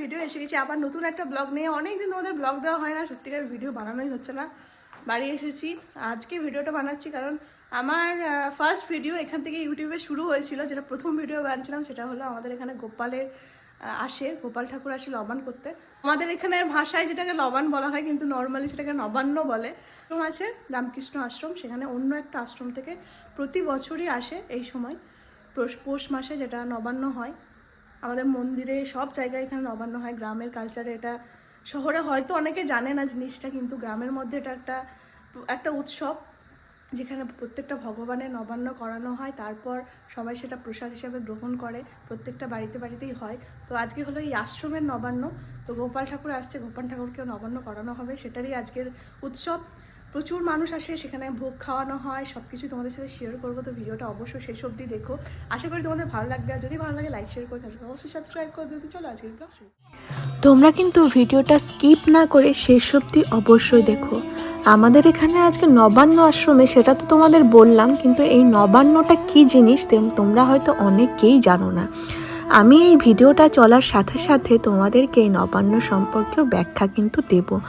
Video এসে গেছি আবার নতুন একটা ব্লগ নিয়ে। অনেক দিন তোমাদের ব্লগ দেওয়া হয় না সত্যিকার ভিডিও বানানোই হচ্ছে না। বাড়ি এসেছি। আজকে ভিডিওটা বানাচ্ছি কারণ আমার ফার্স্ট ভিডিও এখান থেকে ইউটিউবে শুরু হয়েছিল, যেটা প্রথম ভিডিও বানিয়েছিলাম সেটা হলো আমাদের এখানে গোপালের আসে, গোপাল ঠাকুর আসে লবান করতে। আমাদের এখানে ভাষায় যেটাকে লবান বলা হয়, কিন্তু নর্মালি সেটাকে নবান্ন বলে। আশ্রম আছে, রামকৃষ্ণ আশ্রম, সেখানে অন্য একটা আশ্রম থেকে প্রতি বছরই আসে এই সময়, পৌষ- মাসে যেটা নবান্ন হয়। আমাদের মন্দিরে সব জায়গায় এখানে নবান্ন হয়, গ্রামের কালচারে এটা, শহরে হয়তো অনেকে জানে না জিনিসটা, কিন্তু গ্রামের মধ্যে এটা একটা একটা উৎসব। যেখানে প্রত্যেকটা ভগবানের নবান্ন করানো হয়, তারপর সবাই সেটা প্রসাদ হিসাবে গ্রহণ করে, প্রত্যেকটা বাড়িতে বাড়িতেই হয়। তো আজকে হলো এই আশ্রমের নবান্ন। তো গোপাল ঠাকুর আসছে, গোপাল ঠাকুরকেও নবান্ন করানো হবে, সেটারই আজকের উৎসব। প্রচুর মানুষ আসে, সেখানে ভোগ খাওয়ানো হয় সব কিছু তোমাদের সাথে শেয়ার করব, তো ভিডিওটা অবশ্যই শেষ অবধি দেখো। আশা করি তোমাদের ভালো লাগবে, আর যদি ভালো লাগে লাইক শেয়ার করে থাকবে অবশ্যই সাবস্ক্রাইব করে। দিতে চলো আজকের ব্লগ তোমরা কিন্তু ভিডিওটা স্কিপ না করে শেষ অবধি অবশ্যই দেখো। আমাদের এখানে আজকে নবান্ন আশ্রমে, সেটা তো তোমাদের বললাম, কিন্তু এই নবান্নটা কি জিনিস তেম- তোমরা হয়তো অনেকেই জানো না। আমি এই ভিডিওটা চলার সাথে সাথে তোমাদেরকে এই নবান্ন সম্পর্কেও ব্যাখ্যা কিন্তু দেব।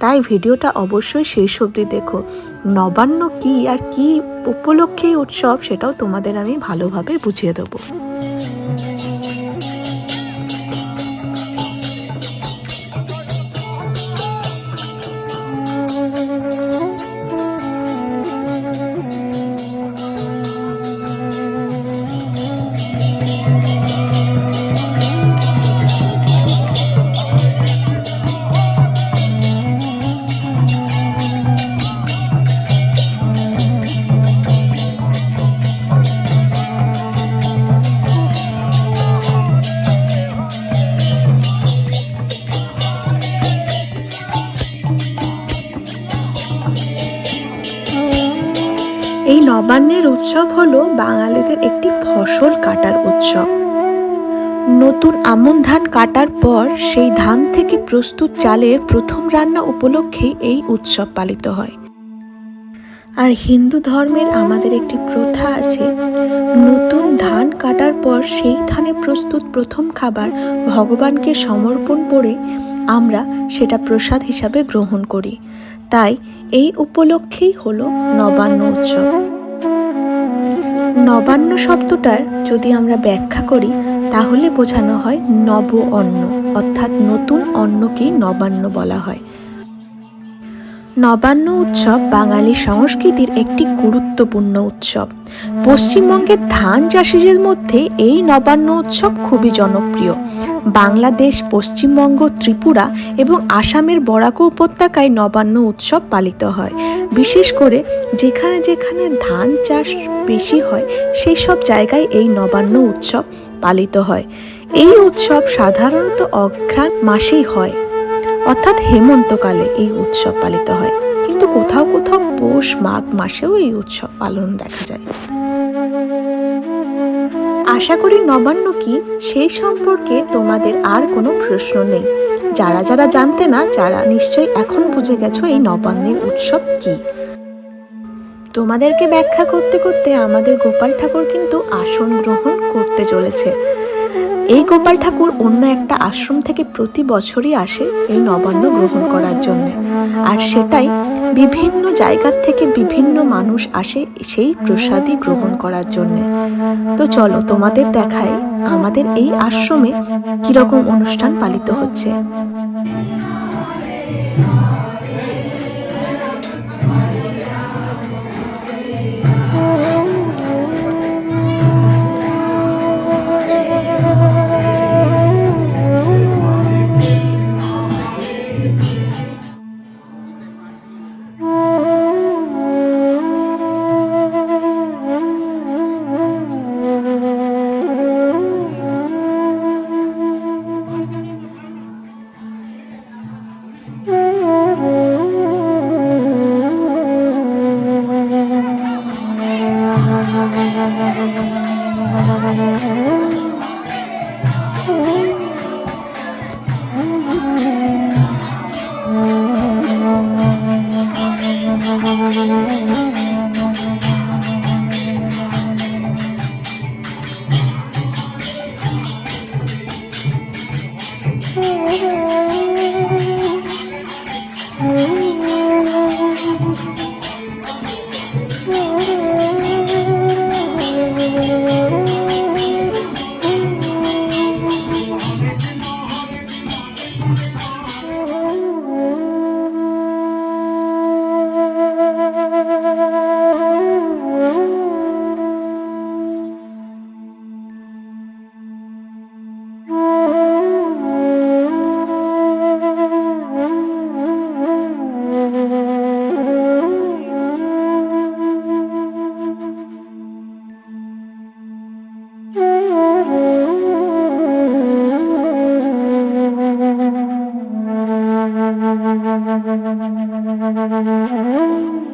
তাই ভিডিওটা অবশ্যই শেষ অবধি দেখো। নবান্ন কি আর কি উপলক্ষে উৎসব, সেটাও তোমাদের আমি ভালোভাবে বুঝিয়ে দেবো। নবান্নের উৎসব হলো বাঙালিদের একটি ফসল কাটার উৎসব। নতুন আমন ধান কাটার পর সেই ধান থেকে প্রস্তুত চালের প্রথম রান্না উপলক্ষে এই উৎসব পালিত হয়। আর হিন্দু ধর্মের আমাদের একটি প্রথা আছে, নতুন ধান কাটার পর সেই ধানে প্রস্তুত প্রথম খাবার ভগবানকে সমর্পণ করে আমরা সেটা প্রসাদ হিসাবে গ্রহণ করি। তাই এই উপলক্ষেই হলো নবান্ন উৎসব। নবান্ন শব্দটার যদি আমরা ব্যাখ্যা করি, তাহলে বোঝানো হয় নব অন্ন, অর্থাৎ নতুন অন্নকেই নবান্ন বলা হয়। নবান্ন উৎসব বাঙালি সংস্কৃতির একটি গুরুত্বপূর্ণ উৎসব। পশ্চিমবঙ্গের ধান চাষিদের মধ্যে এই নবান্ন উৎসব খুবই জনপ্রিয়। বাংলাদেশ, পশ্চিমবঙ্গ, ত্রিপুরা এবং আসামের বরাক উপত্যকায় নবান্ন উৎসব পালিত হয়। বিশেষ করে যেখানে যেখানে ধান চাষ বেশি হয় সেই সব জায়গায় এই নবান্ন উৎসব পালিত হয়। এই উৎসব সাধারণত অঘ্রাণ মাসেই হয়, অর্থাৎ হেমন্তকালে এই উৎসব পালিত হয়। কিন্তু কোথাও কোথাও পৌষ মাঘ মাসেও এই উৎসব পালন দেখা যায়। আশা করি নবান্ন কি, সেই সম্পর্কে তোমাদের আর কোনো প্রশ্ন নেই। যারা যারা জানতে না, যারা নিশ্চয়ই এখন বুঝে গেছো এই নবান্নের উৎসব কি। তোমাদেরকে ব্যাখ্যা করতে করতে আমাদের গোপাল ঠাকুর কিন্তু আসন গ্রহণ করতে চলেছে। এই গোপাল ঠাকুর অন্য একটা আশ্রম থেকে প্রতি বছরই আসে এই নবান্ন গ্রহণ করার জন্য। আর সেটাই বিভিন্ন জায়গার থেকে বিভিন্ন মানুষ আসে সেই প্রসাদই গ্রহণ করার জন্য। তো চলো তোমাদের দেখায় আমাদের এই আশ্রমে কীরকম অনুষ্ঠান পালিত হচ্ছে। Thank you.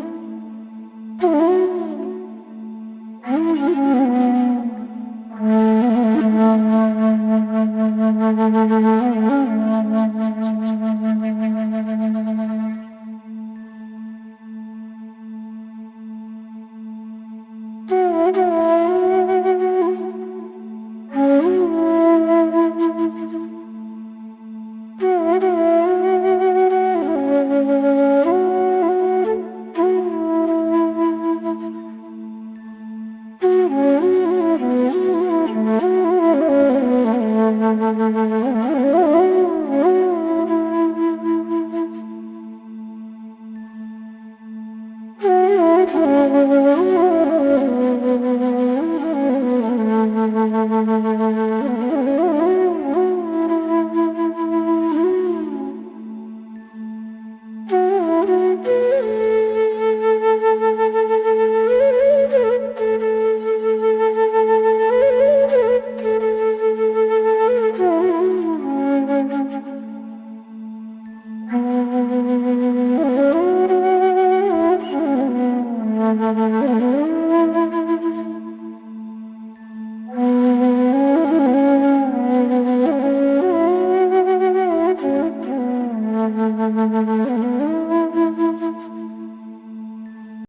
Thank you.